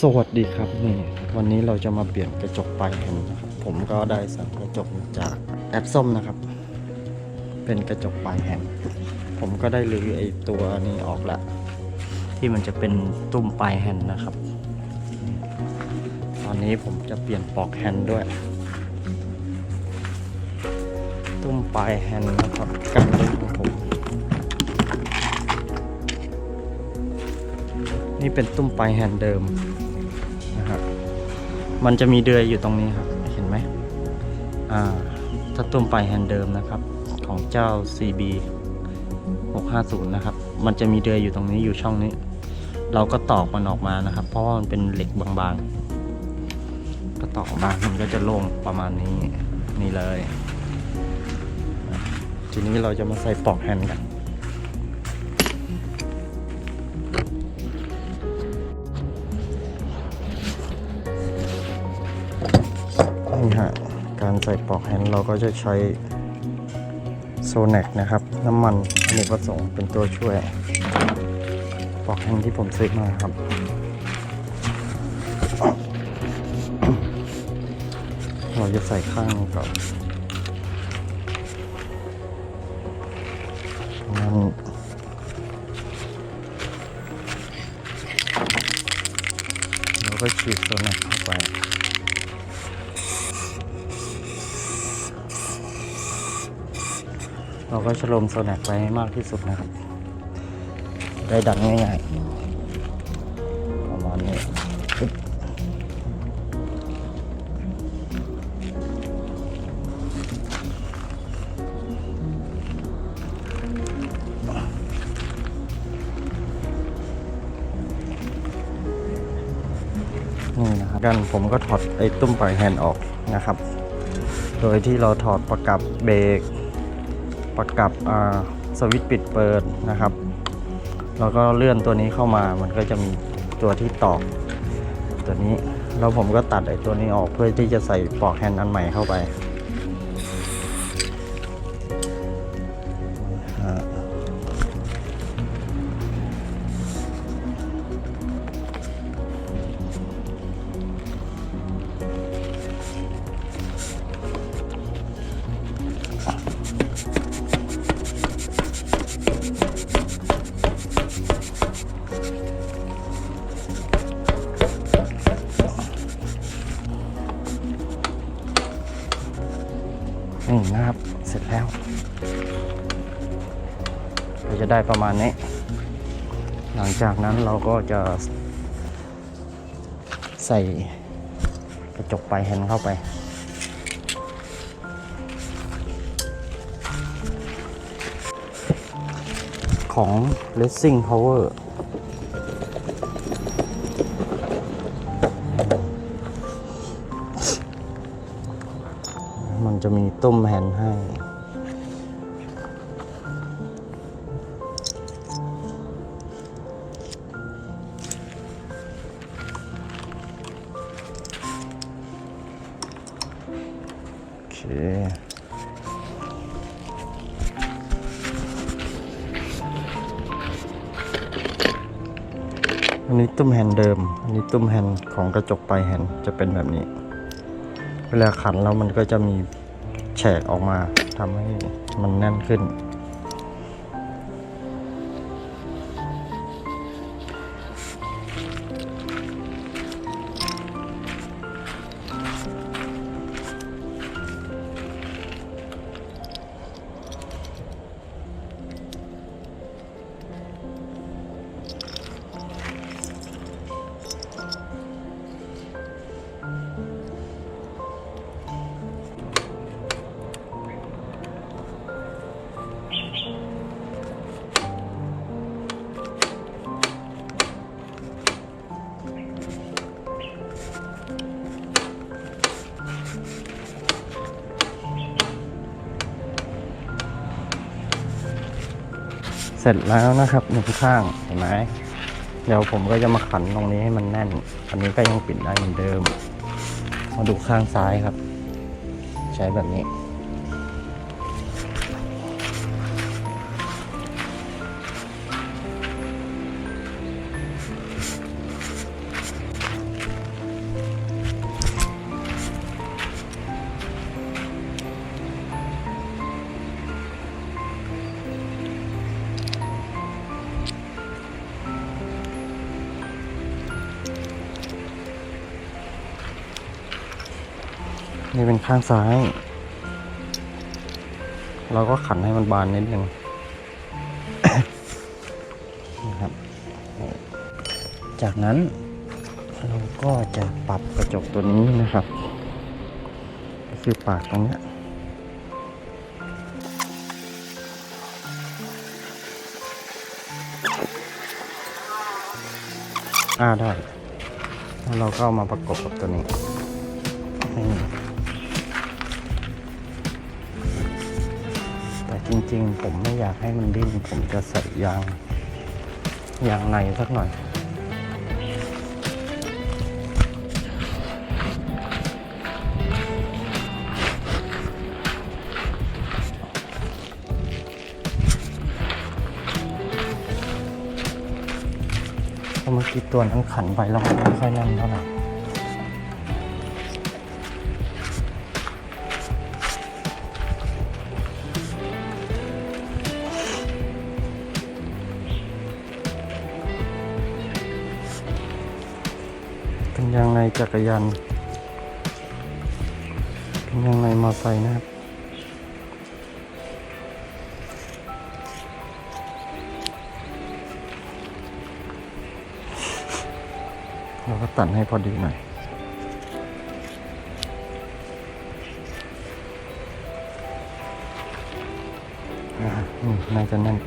สวัสดีครับนี่วันนี้เราจะมาเปลี่ยนกระจกปลายแฮนด์นะครับ ผมก็ได้สั่งกระจกจากแอปส้มนะครับ เป็นกระจกปลายแฮนด์ผมก็ได้รื้อไอตัวนี้ออกละ ที่มันจะเป็นตุ้มปลายแฮนด์นะครับ ตอนนี้ผมจะเปลี่ยนปลอกแฮนด์ด้วย ตุ้มปลายแฮนด์นะครับการเล่นของผมนี่เป็นตุ้มปลายแฮนด์เดิม มันจะมีเดือยอยู่ตรงนี้ครับ เห็นไหมอ่าถ้าตุ้มไปแฮนด์เดิมนะครับ ของเจ้า CB 650 นะครับ มันจะมีเดือยอยู่ตรงนี้อยู่ช่องนี้ เราก็ตอกมันออกมานะครับ เพราะว่ามันเป็นเหล็กบางๆ ก็ตอกออกมามันก็จะโล่งประมาณนี้นี่เลย ทีนี้เราจะมาใส่ปลอกแฮนด์กัน ใส่ปลอกแฮนด์เราก็จะใช้โซแนกนะครับ น้ำมันอเนกประสงค์เป็นตัวช่วยปลอกแฮนด์ที่ผมซื้อมาครับ เราจะใส่ข้างก่อนงั้นเราก็ฉีดโซแนกเข้าไป เราก็ชโลมโซแนกไปให้มากที่สุดนะครับ ได้ดันง่ายๆประมาณนี้ปึ๊บนี่นะครับกันผมก็ถอดไอ้ตุ้มปล่อยแฮนด์ออกนะครับ โดยที่เราถอดประกับเบรก ประกับสวิตช์ปิดเปิดนะครับ แล้วก็เลื่อนตัวนี้เข้ามามันก็จะมีตัวที่ตอกตัวนี้แล้วผมก็ตัดไอ้ตัวนี้ออกเพื่อที่จะใส่ปลอกแฮนด์อันใหม่เข้าไป นี่นะครับ เสร็จแล้วก็จะได้ประมาณนี้ หลังจากนั้นเราก็จะใส่กระจกปลายแฮนเข้าไป ของ Racing Power ตุ้มแฮนให้ โอเคอันนี้ตุ้มแฮนเดิม อันนี้ตุ้มแฮนของกระจกปลายแฮนจะเป็นแบบนี้ เวลาขันแล้วมันก็จะมี แฉกออกมาทำให้มันแน่นขึ้น เสร็จแล้วนะครับหนึ่งข้างเห็นไหมเดี๋ยวผมก็จะมาขันตรงนี้ให้มันแน่น อันนี้ก็ยังปิดได้เหมือนเดิม มาดูข้างซ้ายครับ ใช้แบบนี้ นี่เป็นข้างซ้าย เราก็ขันให้มันบานนิดนึงนะครับ จากนั้นเราก็จะปรับกระจกตัวนี้นะครับ ก็คือปากตรงนี้อ่าได้ แล้วเราก็เอามาประกบกับตัวนี้นี่ จริง ๆ ผมไม่อยากให้มันดิ้น ผมจะใส่ยาง ยางในสักหน่อยเพราะเมื่อกี้ตัวนั้นขันไปแล้วไม่ค่อยแน่นเท่าไหร่ เป็นยางในจักรยานเป็นยางในมอไซค์นะครับเราก็ตัดให้พอดีหน่อยน่าจะแน่น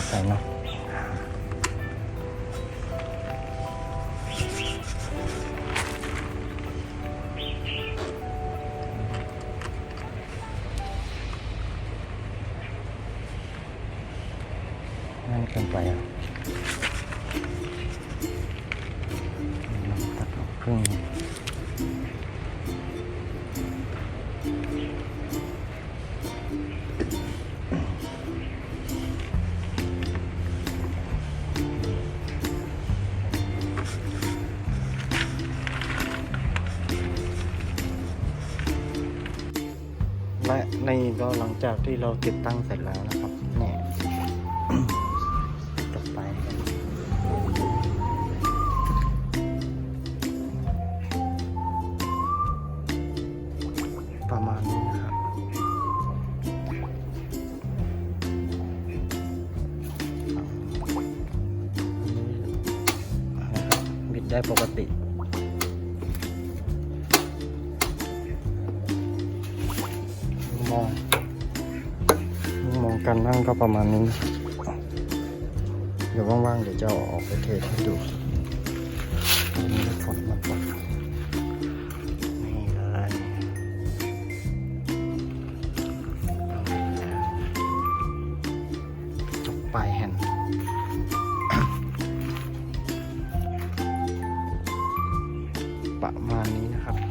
แล้วก็ใส่เนานี่ก็หลังจากที่เราติดตั้งเสร็จแล้วนะครับเนี่ยต่อไปประมาณนี้นะครับนะครับบิดได้ปกติ การนั่งก็ประมาณนี้ เดี๋ยวว่างๆเดี๋ยวจะออกไปเทสให้ดูนี่ฝนมาตกนี่เลยจบไปลายนประมาณนี้นะครับ